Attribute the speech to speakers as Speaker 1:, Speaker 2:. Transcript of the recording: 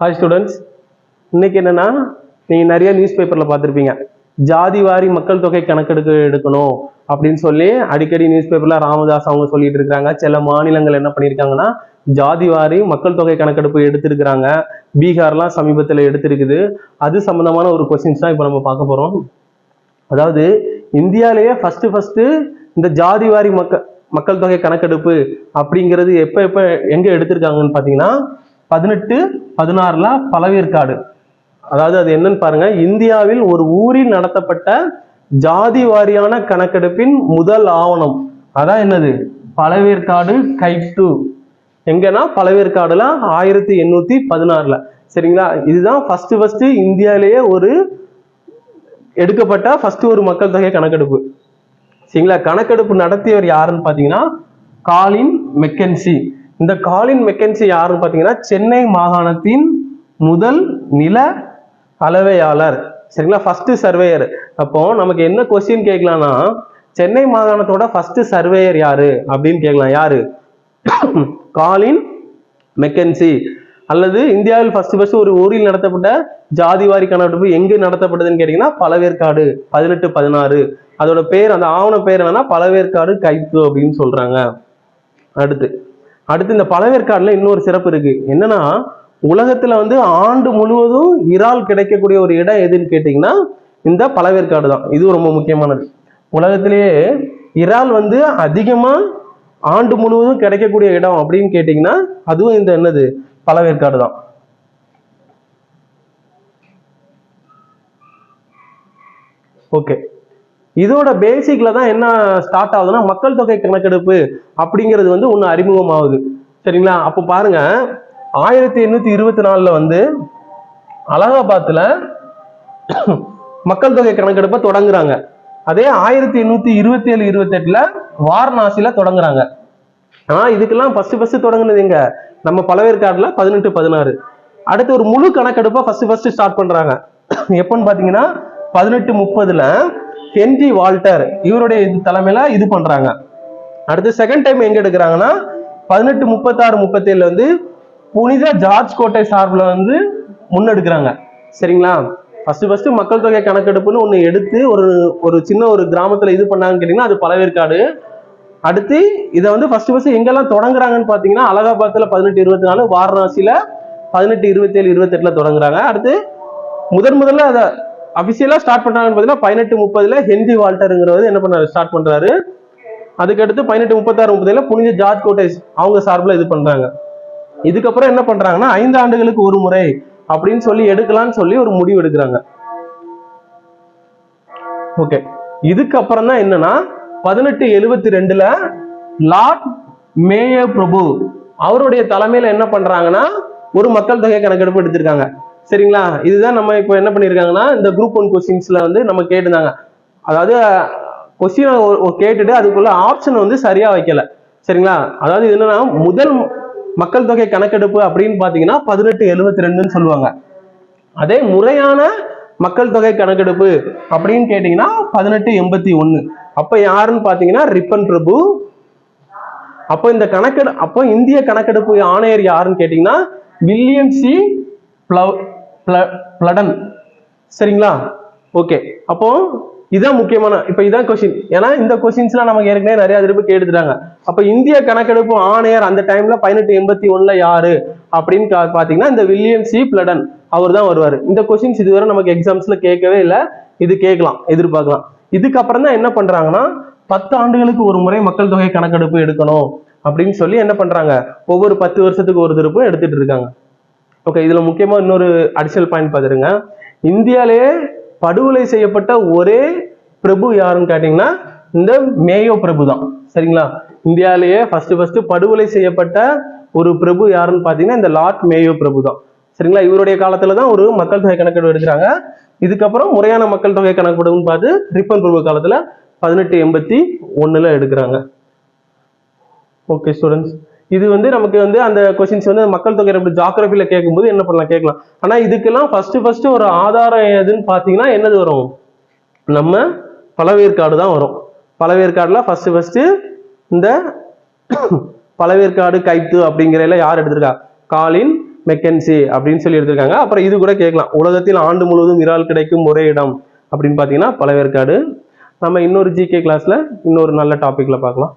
Speaker 1: Hi students இன்னைக்கு என்னன்னா நீங்க நிறைய நியூஸ் பேப்பர்ல பார்த்துருப்பீங்க. ஜாதி வாரி மக்கள் தொகை கணக்கெடுக்க எடுக்கணும் அப்படின்னு சொல்லி அடிக்கடி நியூஸ் பேப்பர்ல ராமதாஸ் அவங்க சொல்லிட்டு இருக்காங்க சில மாநிலங்கள் என்ன பண்ணியிருக்காங்கன்னா ஜாதி வாரி மக்கள் தொகை கணக்கெடுப்பு எடுத்திருக்கிறாங்க. பீகார்லாம் சமீபத்தில் எடுத்திருக்குது. அது சம்பந்தமான ஒரு கொஸ்டின்ஸ் தான் இப்போ நம்ம பார்க்க போறோம். அதாவது இந்தியாவிலேயே ஃபர்ஸ்ட் ஃபர்ஸ்ட் இந்த ஜாதி வாரி மக்கள் மக்கள் தொகை கணக்கெடுப்பு அப்படிங்கிறது எப்போ எப்போ எங்கே எடுத்திருக்காங்கன்னு பார்த்தீங்கன்னா பதினெட்டு பதினாறுல பழவேற்காடு. அதாவது அது என்னன்னு பாருங்க இந்தியாவில் ஒரு ஊரில் நடத்தப்பட்ட ஜாதி வாரியான கணக்கெடுப்பின் முதல் ஆவணம். அதான் என்னது? பழவேற்காடு கைட்டு. எங்கன்னா பழவேற்காடுல ஆயிரத்தி எண்ணூத்தி பதினாறுல. சரிங்களா? இதுதான் ஃபர்ஸ்ட் ஃபர்ஸ்ட் இந்தியாவிலேயே ஒரு எடுக்கப்பட்ட ஃபர்ஸ்ட் ஒரு மக்கள் தொகை கணக்கெடுப்பு. சரிங்களா? கணக்கெடுப்பு நடத்தியவர் யாருன்னு பார்த்தீங்கன்னா காலின் மெக்கன்சி. இந்த காலின் மெக்கன்சி யாருன்னு பார்த்தீங்கன்னா சென்னை மாகாணத்தின் முதல் நில அளவையாளர் சரிங்களா? ஃபர்ஸ்ட் சர்வேயர் அப்போ நமக்கு என்ன கொஸ்டின் கேட்கலாம்னா சென்னை மாகாணத்தோட ஃபர்ஸ்ட் சர்வேயர் யாரு? அப்படின்னு கேட்கலாம். யாரு? காலின் மெக்கன்சி அல்லது இந்தியாவில் ஃபர்ஸ்ட் ஃபர்ஸ்ட் ஒரு ஊரில் நடத்தப்பட்ட ஜாதிவாரி கணக்கெடுப்பு எங்கு நடத்தப்பட்டதுன்னு கேட்டீங்கன்னா பழவேற்காடு பதினெட்டு பதினாறு. அதோட பேர் அந்த ஆவண பேர் என்னன்னா பழவேற்காடு கைப்பு அப்படின்னு சொல்றாங்க. அடுத்து அடுத்து இந்த பழவேற்காடுல இன்னொரு சிறப்பு இருக்கு. என்னன்னா உலகத்துல வந்து ஆண்டு முழுவதும் இறால் கிடைக்கக்கூடிய ஒரு இடம் எதுன்னு கேட்டீங்கன்னா இந்த பழவேற்காடு தான். இது ரொம்ப முக்கியமானது. உலகத்திலேயே இறால் வந்து அதிகமா ஆண்டு முழுவதும் கிடைக்கக்கூடிய இடம் அப்படின்னு கேட்டீங்கன்னா அதுவும் இந்த என்னது? பழவேற்காடு தான். ஓகே. இதோட பேசிக்ல தான் என்ன ஸ்டார்ட் ஆகுதுன்னா மக்கள் தொகை கணக்கெடுப்பு அப்படிங்கிறது வந்து ஒன்று அறிமுகமாகுது. சரிங்களா? அப்போ பாருங்க. ஆயிரத்தி எண்ணூத்தி இருபத்தி நாலுல வந்து அலகாபாத்ல மக்கள் தொகை கணக்கெடுப்பை தொடங்குறாங்க. அதே ஆயிரத்தி எண்ணூத்தி இருபத்தி ஏழு இருபத்தி எட்டுல வாரணாசியில தொடங்குறாங்க. ஆனா இதுக்கெல்லாம் ஃபர்ஸ்ட் ஃபர்ஸ்ட் தொடங்குனது எங்க? நம்ம பழவேற்காடுல பதினெட்டு பதினாறு. அடுத்து ஒரு முழு கணக்கெடுப்பை ஃபர்ஸ்ட் ஃபர்ஸ்ட் ஸ்டார்ட் பண்றாங்க. எப்போன்னு பாத்தீங்கன்னா பதினெட்டு முப்பதுல ஹென்ரி வால்டர் இவருடைய இது தலைமையில இது பண்றாங்க. அடுத்து செகண்ட் டைம் எங்க எடுக்கிறாங்கன்னா பதினெட்டு முப்பத்தாறு முப்பத்தேழுல வந்து புனித ஜார்ஜ் கோட்டை சார்பில் வந்து முன்னெடுக்கிறாங்க. சரிங்களா? ஃபர்ஸ்ட் ஃபர்ஸ்ட் மக்கள் தொகை கணக்கெடுப்புன்னு ஒன்று எடுத்து ஒரு ஒரு சின்ன ஒரு கிராமத்தில் இது பண்ணாங்கன்னு கேட்டிங்கன்னா அது பழவேற்காடு. அடுத்து இதை வந்து ஃபர்ஸ்ட் ஃபர்ஸ்ட் எங்கெல்லாம் தொடங்குறாங்கன்னு பார்த்தீங்கன்னா அலகாபாத்தில் பதினெட்டு இருபத்தி நாலு வாரணாசியில் பதினெட்டு இருபத்தேழு இருபத்தெட்டில் தொடங்குறாங்க. அடுத்து முதன் முதல்ல அதை அபிஷியலா ஸ்டார்ட் பண்றாங்கன்னு பார்த்தீங்கன்னா பதினெட்டு முப்பதுல ஹென்ரி வால்டருங்கிறவர் என்ன பண்ணாரு? ஸ்டார்ட் பண்றாரு. அதுக்கடுத்து பதினெட்டு முப்பத்தாறு முப்பதுல புனித ஜார்ஜ் கோட்டை அவங்க சார்பில் இது பண்றாங்க. இதுக்கப்புறம் என்ன பண்றாங்கன்னா ஐந்து ஆண்டுகளுக்கு ஒரு முறை அப்படின்னு சொல்லி எடுக்கலாம்னு சொல்லி ஒரு முடிவு எடுக்கிறாங்க. ஓகே இதுக்கப்புறம் தான் என்னன்னா பதினெட்டு எழுபத்தி ரெண்டுல லார்ட் மேயர் பிரபு அவருடைய தலைமையில என்ன பண்றாங்கன்னா ஒரு மக்கள் தொகை கணக்கெடுப்பு எடுத்திருக்காங்க. சரிங்களா? இதுதான் நம்ம இப்போ என்ன பண்ணியிருக்காங்கன்னா இந்த குரூப் ஒன் கொஸ்டின்ஸ்ல வந்து நம்ம கேட்டிருந்தாங்க. அதாவது கொஸ்டினை கேட்டுட்டு அதுக்குள்ள ஆப்ஷன் வந்து சரியா வைக்கல. சரிங்களா? அதாவது என்னன்னா முதல் மக்கள் தொகை கணக்கெடுப்பு அப்படின்னு பாத்தீங்கன்னா பதினெட்டு எழுபத்தி ரெண்டுன்னு சொல்லுவாங்க. அதே முறையான மக்கள் தொகை கணக்கெடுப்பு அப்படின்னு கேட்டீங்கன்னா பதினெட்டு எண்பத்தி ஒன்று அப்ப யாருன்னு பாத்தீங்கன்னா ரிப்பன் பிரபு. அப்போ இந்த கணக்கெடு அப்போ இந்திய கணக்கெடுப்பு ஆணையர் யாருன்னு கேட்டீங்கன்னா வில்லியம் சி பிளவ்- பிளடன் சரிங்களா? ஓகே. அப்போ இதுதான் முக்கியமான இப்ப இதான் கொஸ்டின் ஏன்னா இந்த கொஸ்டின்ஸ்லாம் நமக்கு ஏற்கனவே நிறைய திருப்பி கேட்டுட்டாங்க. அப்ப இந்திய கணக்கெடுப்பு ஆணையர் அந்த டைம்ல பதினெட்டு எண்பத்தி ஒண்ணுல யாரு? அப்படின்னு கா- பாத்தீங்கன்னா இந்த வில்லியம் சி. பிளடன் அவர் தான் வருவார். இந்த கொஸ்டின்ஸ் இதுவரை நமக்கு எக்ஸாம்ஸ்ல கேட்கவே இல்லை. இது கேட்கலாம் எதிர்பார்க்கலாம். இதுக்கப்புறம் தான் என்ன பண்றாங்கன்னா பத்து ஆண்டுகளுக்கு ஒரு முறை மக்கள் தொகை கணக்கெடுப்பு எடுக்கணும் அப்படின்னு சொல்லி என்ன பண்றாங்க? ஒவ்வொரு பத்து வருஷத்துக்கு ஒரு திருப்பும் எடுத்துட்டு இருக்காங்க. ஓகே இதுல முக்கியமா இன்னொரு அடிஷனல் பாயிண்ட் பார்த்துருங்க இந்தியாவிலேயே படுகொலை செய்யப்பட்ட ஒரே பிரபு யாருன்னு கேட்டீங்கன்னா இந்த மேயோ பிரபு தான். சரிங்களா? இந்தியாவிலேயே ஃபர்ஸ்ட் ஃபர்ஸ்ட் படுகொலை செய்யப்பட்ட ஒரு பிரபு யாருன்னு பார்த்தீங்கன்னா இந்த லார்ட் மேயோ பிரபு தான். சரிங்களா? இவருடைய காலத்துல தான் ஒரு மக்கள் தொகை கணக்கெடுப்பு எடுக்கிறாங்க. இதுக்கப்புறம் முறையான மக்கள் தொகை கணக்கெடுப்புன்னு பார்த்து ரிப்பன் பிரபு காலத்துல பதினெட்டு எண்பத்தி ஒண்ணுல எடுக்கிறாங்க. ஓகே ஸ்டூடெண்ட்ஸ் இது வந்து நமக்கு வந்து அந்த கொஸ்டின்ஸ் வந்து மக்கள் தொகை எப்படி ஜாகிரபில கேட்கும்போது என்ன பண்ணலாம் கேட்கலாம். ஆனா இதுக்கெல்லாம் ஃபர்ஸ்ட் ஃபர்ஸ்ட் ஒரு ஆதாரம் எதுன்னு பாத்தீங்கன்னா என்னது வரும்? நம்ம பழவேற்காடு தான் வரும். பழவேற்காடுல ஃபர்ஸ்ட் ஃபர்ஸ்ட் இந்த பழவேற்காடு கைத்து அப்படிங்கிறதுல யார் எடுத்திருக்கா? காலின் மெக்கன்சி அப்படின்னு சொல்லி எடுத்திருக்காங்க. அப்புறம் இது கூட கேட்கலாம். உலகத்தில் ஆண்டு முழுவதும் இறால் கிடைக்கும் ஒரே இடம் அப்படின்னு பார்த்தீங்கன்னா பழவேற்காடு நம்ம இன்னொரு ஜிகே கிளாஸ்ல இன்னொரு நல்ல டாபிக்ல பார்க்கலாம்.